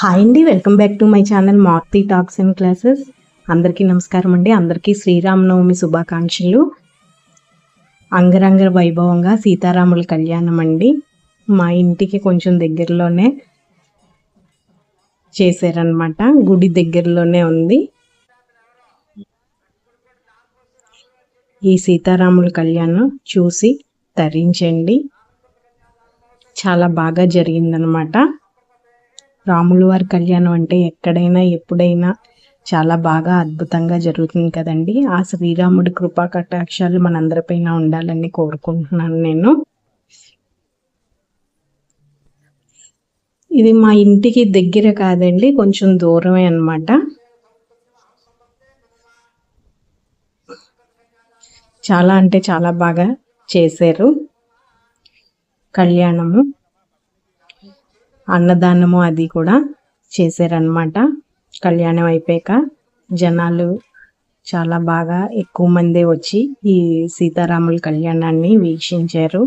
Hi అండి welcome back to my channel Marthi talks and classes. అందరికీ నమస్కారం అండి. అందరికీ శ్రీరామనవమి శుభాకాంక్షలు. అంగరంగ వైభవంగా సీతారాముల కళ్యాణం అండి. మా ఇంటికి కొంచెం దగ్గరలోనే చేశారనమాట గుడి దగ్గరలోనే ఉంది. ఈ సీతారాముల కళ్యాణం చూసి తరించండి. చాలా బాగా జరిగిందనమాట రాముల వారి కళ్యాణం అంటే ఎక్కడైనా ఎప్పుడైనా చాలా బాగా అద్భుతంగా జరుగుతుంది కదండి. ఆ శ్రీరాముడి కృపా కటాక్షాలు మనందరిపైన ఉండాలని కోరుకుంటున్నాను నేను. ఇది మా ఇంటికి దగ్గర కాదండి కొంచెం దూరమే అన్నమాట. చాలా అంటే చాలా బాగా చేశారు కళ్యాణము. అన్నదానము అది కూడా చేశారనమాట కళ్యాణం అయిపోయాక జనాలు చాలా బాగా ఎక్కువ మంది వచ్చి ఈ సీతారాముల కళ్యాణాన్ని వీక్షించారు.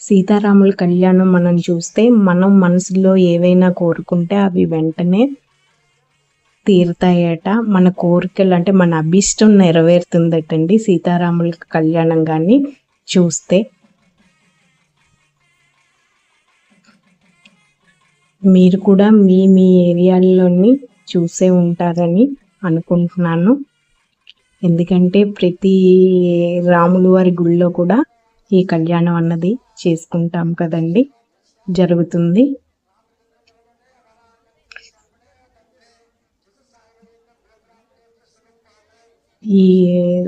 సీతారాముల కళ్యాణం మనం చూస్తే మనం మనసులో ఏవైనా కోరుకుంటే అవి వెంటనే తీరుతాయట. మన కోరికలు అంటే మన అభిష్టం నెరవేరుతుందటండి సీతారాముల కళ్యాణం కానీ చూస్తే మీరు కూడా మీ మీ ఏరియాల్లోని చూసే ఉంటారని అనుకుంటున్నాను. ఎందుకంటే ప్రతి రాములు వారి గుళ్ళో కూడా ఈ కళ్యాణం అన్నది చేసుకుంటాం కదండి. జరుగుతుంది. ఈ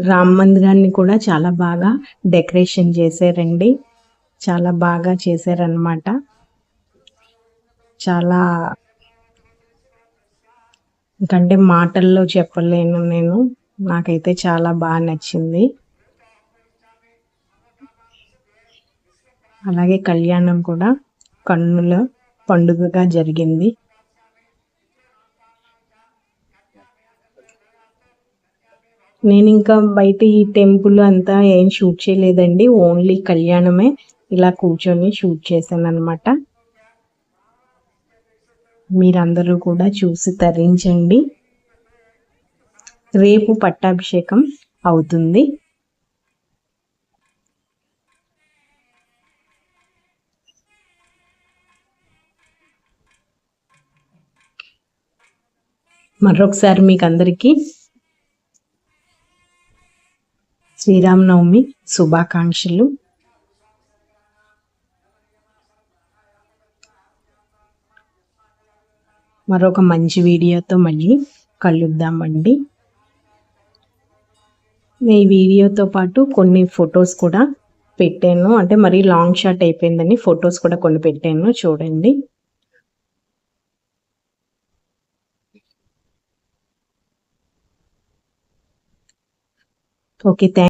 రామ మందిరాన్ని కూడా చాలా బాగా డెకరేషన్ చేశారండి. చాలా బాగా చేశారనమాట చాలా ఎందుకంటే మాటల్లో చెప్పలేను నేను. నాకైతే చాలా బాగా నచ్చింది. అలాగే కళ్యాణం కూడా కన్నుల పండుగగా జరిగింది. నేను ఇంకా బయట ఈ టెంపుల్ అంతా ఏం షూట్ చేయలేదండి ఓన్లీ కళ్యాణమే ఇలా కూర్చొని షూట్ చేశాను అనమాట మీరందరూ కూడా చూసి తరించండి. రేపు పట్టాభిషేకం అవుతుంది. మరొకసారి మీకు అందరికీ శ్రీరామనవమి శుభాకాంక్షలు. మరొక మంచి వీడియోతో మళ్ళీ కలుద్దామండి. ఈ వీడియోతో పాటు కొన్ని ఫొటోస్ కూడా పెట్టాను. అంటే మరీ లాంగ్ షాట్ అయిపోయిందని ఫొటోస్ కూడా కొన్ని పెట్టాను. చూడండి. Okay thank